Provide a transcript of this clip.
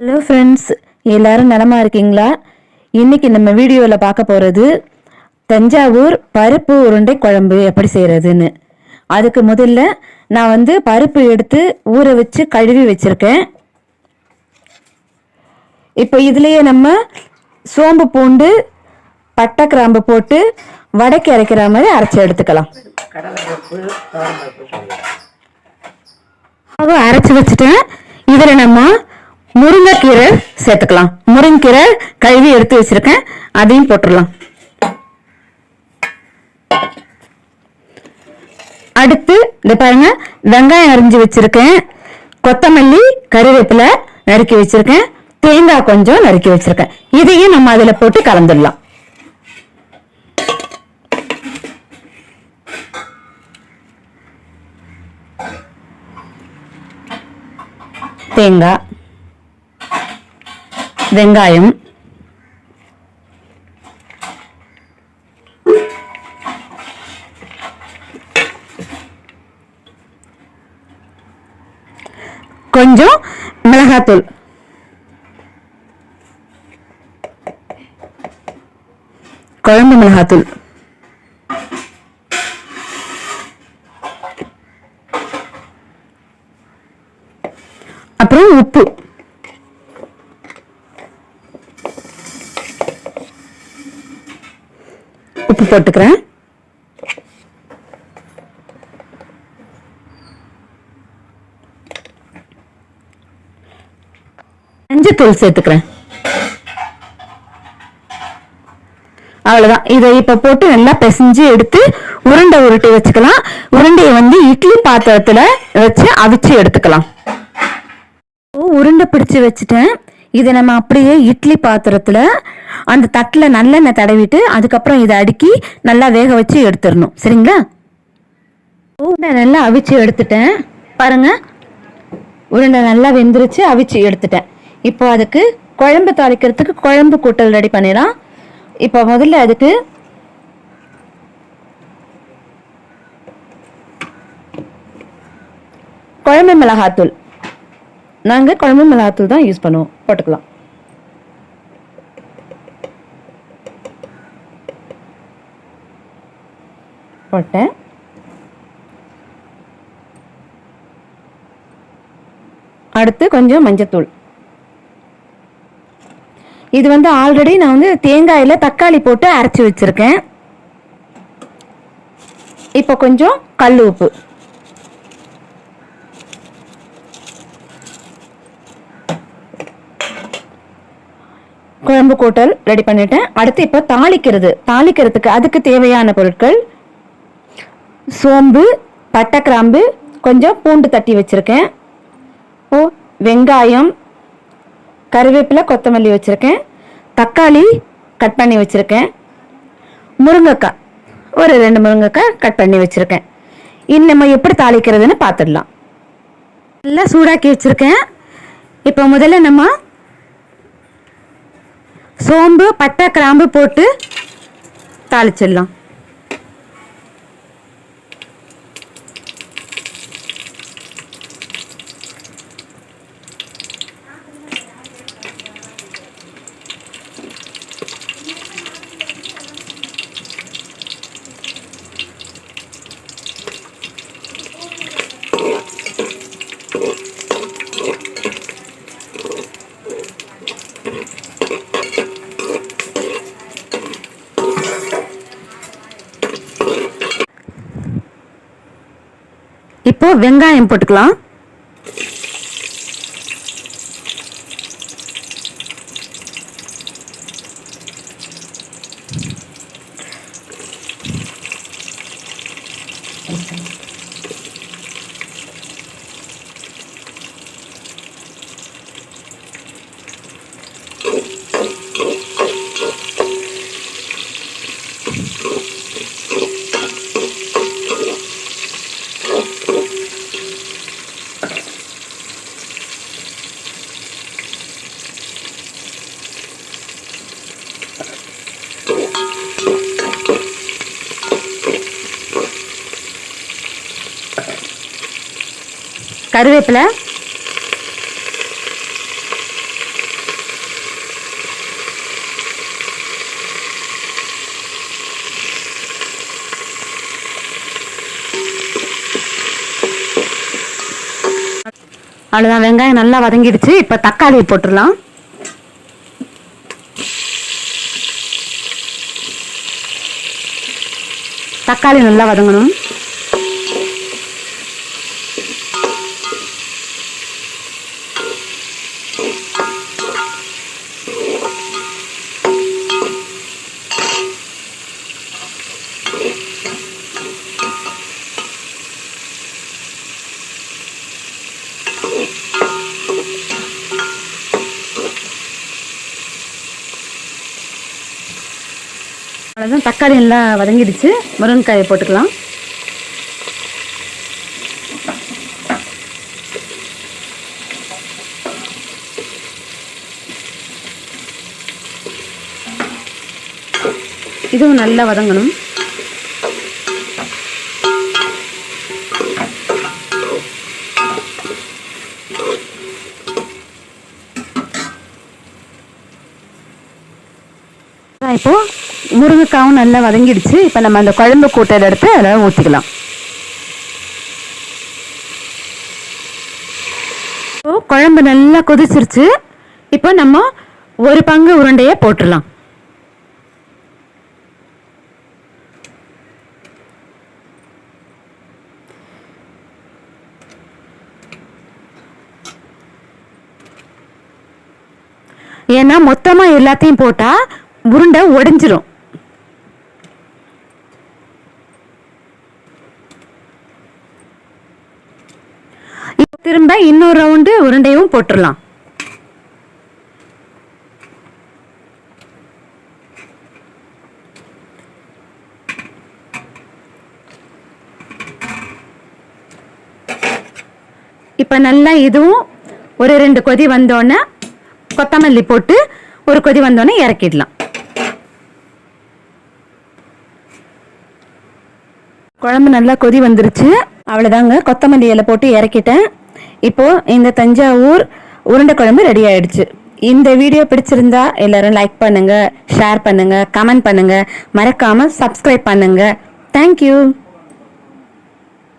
Hello friends எல்லாரும் நலமா இருக்கீங்களா? இன்னைக்கு நம்ம வீடியோவில் பார்க்க போகிறது தஞ்சாவூர் பருப்பு உருண்டை குழம்பு எப்படி செய்கிறதுன்னு அதுக்கு முதல்ல நான் வந்து பருப்பு எடுத்து ஊற வச்சு கழுவி வச்சுருக்கேன். இப்போ இதுலேயே நம்ம சோம்பு பூண்டு பட்டை கிராம்பு போட்டு வடைக்கு அரைக்கிற மாதிரி அரைச்சி எடுத்துக்கலாம். அரைச்சி வச்சுட்டேன். இதில் நம்ம முருங்கைக்கீரை சேர்த்துக்கலாம். முருங்கீரை கழுவி எடுத்து வச்சிருக்கேன். அதையும் போட்டுடலாம். அடுத்து இந்த பாருங்க வெங்காயம் அரிஞ்சு வச்சிருக்கேன். கொத்தமல்லி கருவேப்பிலை நறுக்கி வச்சிருக்கேன். தேங்காய் கொஞ்சம் நறுக்கி வச்சிருக்கேன். இதையும் நம்ம அதில் போட்டு கலந்துடலாம். தேங்காய். வெங்காயம். கொஞ்சம் மிளகாத்தூள். குழம்பு மிளகாத்தூள். அப்புறம் உப்பு. உப்பு போட்டுக்கிறேன். மஞ்சத்தூள் சேர்த்துக்கிறேன். அவ்வளவுதான். இதை இப்ப போட்டு நல்லா பிசைஞ்சு எடுத்து உருண்டை உருட்டி வச்சுக்கலாம். உருண்டையை வந்து இட்லி பாத்திரத்துல வச்சு அவிச்சு எடுத்துக்கலாம். உருண்டை பிடிச்சு வச்சுட்டேன். இதை நம்ம அப்படியே இட்லி பாத்திரத்துல அந்த தட்டில் நல்லெண்ணெய் தடவிட்டு அதுக்கப்புறம் இதை அடுக்கி நல்லா வேக வச்சு எடுத்துடணும். சரிங்களா? உருண்டை நல்லா அவிச்சு எடுத்துட்டேன். பாருங்க. உருண்டை நல்லா வெந்துருச்சு அவிச்சு எடுத்துட்டேன். இப்போ அதுக்கு குழம்பு தாளிக்கிறதுக்கு குழம்பு கூட்டல் ரெடி பண்ணிடலாம். இப்போ முதல்ல அதுக்கு குழம்பு மிளகாத்தூள். நாங்கள் குழம்பு மிளகாத்தூள் தான் யூஸ் பண்ணுவோம். போட்டுக்கலாம். போட்டேன். அடுத்து கொஞ்சம் மஞ்சத்தூள். இது வந்து ஆல்ரெடி நான் வந்து தேங்காயில் தக்காளி போட்டு அரைச்சி வச்சிருக்கேன். இப்போ கொஞ்சம் கல் உப்பு. குழம்பு கூட்டல் ரெடி பண்ணிட்டேன். அடுத்து இப்போ தாளிக்கிறது. தாளிக்கிறதுக்கு அதுக்கு தேவையான பொருட்கள் சோம்பு பட்டை கிராம்பு கொஞ்சம் பூண்டு தட்டி வச்சுருக்கேன். ஓ வெங்காயம் கருவேப்பிலை கொத்தமல்லி வச்சுருக்கேன். தக்காளி கட் பண்ணி வச்சுருக்கேன். முருங்கைக்காய் ஒரு ரெண்டு முருங்கைக்காய் கட் பண்ணி வச்சுருக்கேன். இன்னும் நம்ம எப்படி தாளிக்கிறதுன்னு பார்த்துடலாம் நல்லா சூடாக்கி வச்சுருக்கேன். இப்போ முதல்ல நம்ம சோம்பு பட்டை கிராம்பு போட்டு தாளிச்சிடலாம். இப்போ வெங்காயம் போட்டுக்கலாம். கருவேப்பிலை. அவ்வளோதான் வெங்காயம் நல்லா வதங்கிடுச்சு. இப்போ தக்காளி போட்டுடலாம். தக்காளி நல்லா வதங்கணும். அவ்வளோதான் தக்காளி நல்லா வதங்கிடுச்சு. முருங்கைக்காயை போட்டுக்கலாம். இதுவும் நல்லா வதங்கணும். இப்போ முருங்கைக்காவும் நல்லா வதங்கிடுச்சு. இப்போ நம்ம அந்த குழம்பு கூட்டையில் எடுத்து அதில் ஊற்றிக்கலாம் இப்போ குழம்பு நல்லா கொதிச்சிருச்சு. இப்போ நம்ம ஒரு பங்கு உருண்டையை போட்டுடலாம். ஏன்னா மொத்தமாக எல்லாத்தையும் போட்டால் உருண்டை உடைஞ்சிரும் இப்போ திரும்ப இன்னொரு ரவுண்டு உருண்டையும் போட்டுடலாம் இப்போ நல்லா இதுவும் ஒரு ரெண்டு கொதி வந்தோடனே கொத்தமல்லி போட்டு ஒரு கொதி வந்தோடனே இறக்கிடலாம். குழம்பு நல்லா கொதி வந்துருச்சு. அவ்வளோதாங்க கொத்தமல்லி இலை போட்டு இறக்கிட்டேன். இப்போ இந்த தஞ்சாவூர் உருண்டை குழம்பு ரெடி ஆயிடுச்சு. இந்த வீடியோ பிடிச்சிருந்தா எல்லாரும் லைக் பண்ணுங்க ஷேர் பண்ணுங்க கமெண்ட் பண்ணுங்க. மறக்காம சப்ஸ்கிரைப் பண்ணுங்க. தேங்க்யூ